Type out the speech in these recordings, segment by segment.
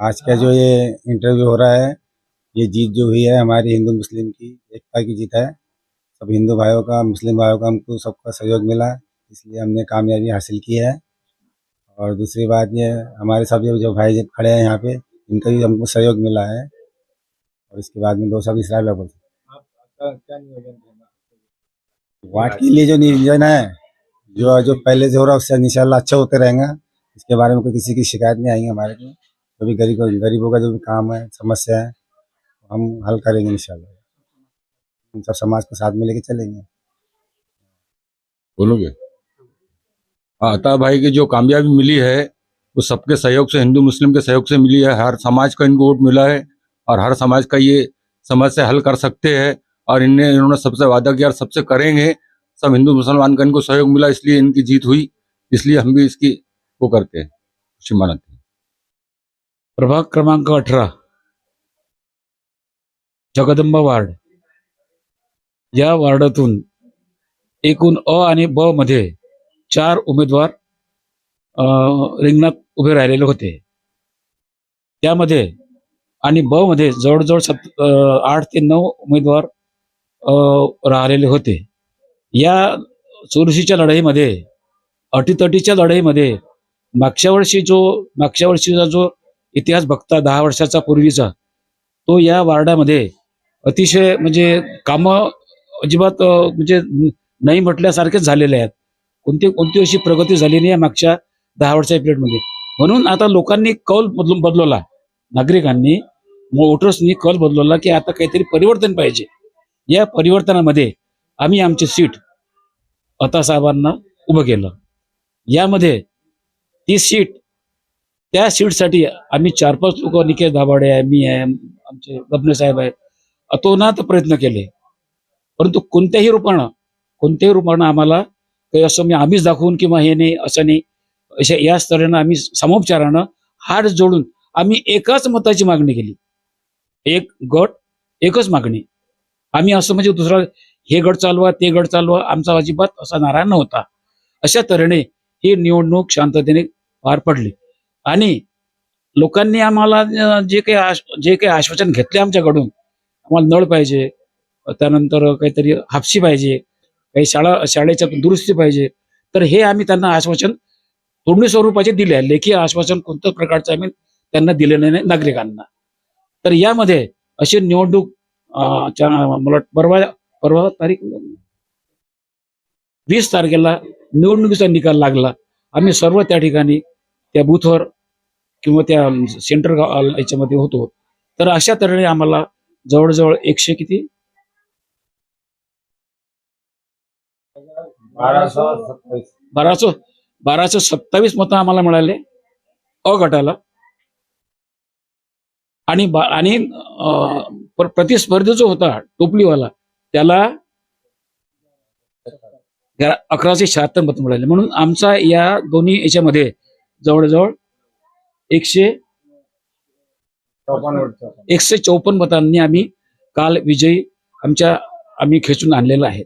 आज का जो ये इंटरव्यू हो रहा है, ये जीत जो हुई है हमारी हिंदू मुस्लिम की, एकता की जीत है। सब हिंदू भाइयों का, मुस्लिम भाइयों का हमको सबका सहयोग मिला, इसलिए हमने कामयाबी हासिल की है। और दूसरी बात ये, हमारे सब जो- जो भाई खड़े हैं यहाँ पे, इनका भी हमको सहयोग मिला है। और इसके बाद में दो सब इसराइल बोल वाट के लिए जो नियोजन है, जो जो पहले से हो रहा है, उससे इंशाल्लाह अच्छा होते रहेंगे। इसके बारे में कोई किसी की शिकायत नहीं आएँगे हमारे को जो भी गरीब गरीबों का जो भी काम है, समस्या है, हम हल करेंगे इंशाल्लाह। हम सब समाज को साथ में लेके चलेंगे। बोलोगे? हाँ अता भाई की जो कामयाबी मिली है, वो सबके सहयोग से, हिंदू मुस्लिम के सहयोग से मिली है। हर समाज का इनको वोट मिला है और हर समाज का ये समस्या हल कर सकते हैं और इनने, इन्होंने सबसे वादा किया और सबसे करेंगे। सब हिंदू मुसलमान का इनको सहयोग मिला, इसलिए इनकी जीत हुई। इसलिए हम भी इसकी वो करते हैं खुशी मनाते हैं प्रभाग क्रमांक अठरा जगदंबा वार्ड। या वार्डातून एकूण अ आणि ब मध्ये चार उमेदवार रिंगणात उभे राहिलेले होते. त्यामध्ये आणि ब मध्ये जवळजवळ सत आठ ते नऊ उमेदवार अं, राहिलेले होते. या चुरशीच्या लढाईमध्ये अटीतटीच्या लढाईमध्ये मागच्या वर्षी जो मागच्या वर्षीचा जो इतिहास बघता दहा वर्षाचा पूर्वीचा तो या वार्डामध्ये अतिशय म्हणजे कामं अजिबात म्हणजे नाही म्हटल्यासारखेच झालेले आहेत. कोणती कोणती अशी प्रगती झाली नाही मागच्या दहा वर्षाच्या पिरियडमध्ये. म्हणून आता लोकांनी कौल बदलून बदलवला. नागरिकांनी वोटर्सनी कौल बदलवला की आता काहीतरी परिवर्तन पाहिजे. या परिवर्तनामध्ये आम्ही आमची सीट अता साहेबांना उभं केलं. यामध्ये ती सीट त्या सीटसाठी आम्ही चार पाच लोक निकेश दाभाडे आहे मी आहे आमचे गबने साहेब आहे अतोनात प्रयत्न केले. परंतु कोणत्याही रूपानं कोणत्याही रूपानं आम्हाला काही असं मी आम्हीच दाखवून किंवा हे नाही असं नाही अशा या स्तरानं आम्ही समोपचारानं हात जोडून आम्ही एकाच मताची मागणी केली. एक गट एकच मागणी. आम्ही असं म्हणजे दुसरा हे गट चालवा ते गट चालवा आमचा अजिबात असा नारा नव्हता. अशा तऱ्हेने ही निवडणूक शांततेने पार पडली. आणि लोकांनी आम्हाला जे काही आश जे काही आश्वासन घेतले आमच्याकडून आम्हाला नळ पाहिजे त्यानंतर काहीतरी हापशी पाहिजे काही शाळा शाळेच्या दुरुस्ती पाहिजे तर हे आम्ही त्यांना आश्वासन तोंडी स्वरूपाचे दिले आहे. लेखी आश्वासन कोणत्याच प्रकारचं आम्ही त्यांना दिलेलं नाही नागरिकांना. तर यामध्ये अशी निवडणूक मला परवा परवा तारीख वीस तारखेला निवडणुकीचा निकाल लागला. आम्ही सर्व त्या ठिकाणी त्या बूथवर किंवा त्या सेंटर याच्यामध्ये होतो. तर अशा तऱ्हेने आम्हाला जवळजवळ एकशे किती? बाराशे बाराशे सत्तावीस मतं आम्हाला मिळाले. अ गटाला. आणि आणि प्रतिस्पर्धी जो होता टोपलीवाला त्याला अकराशे शहात्तर मतं मिळाले. म्हणून आमचा या दोन्ही याच्यामध्ये जवळजवळ एकशे एकशे चौपन्न मतांनी आम्ही काल विजयी आमच्या आम्ही खेचून आणलेला आहे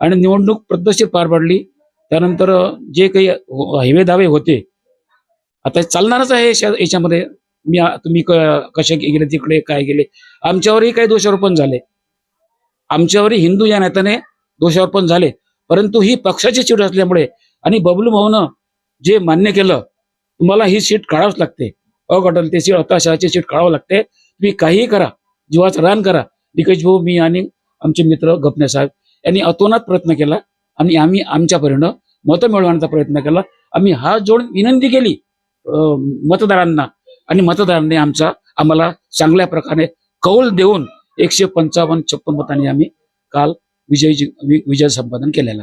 आणि निवडणूक पद्धतशीर पार पडली. त्यानंतर जे काही हिवे दावे होते आता चालणारच आहे याच्यामध्ये. मी तुम्ही कसे गेले तिकडे काय गेले आमच्यावरही काही दोषारोपण झाले. आमच्यावरही हिंदू या नात्याने दोषारोपण झाले. परंतु ही पक्षाची सीट असल्यामुळे आणि बबलू भाऊनं जे मान्य केलं तुम्हाला ही सीट काढावंच लागते. अगटल ते सीट हताशाची सीट काढावं लागते. तुम्ही काहीही करा जीवाचं रान करा. निकेश भाऊ मी आणि आमचे मित्र गपने साहेब यांनी अतोनात प्रयत्न केला आणि आम्ही आमच्या परीनं मतं मिळवण्याचा प्रयत्न केला. आम्ही हात जोडून विनंती केली मतदारांना. आणि मतदारांनी आमचा आम्हाला चांगल्या प्रकारे कौल देऊन एकशे पंचावन्न छप्पन मतांनी आम्ही काल विजयी विजय संपादन केलेला आहे.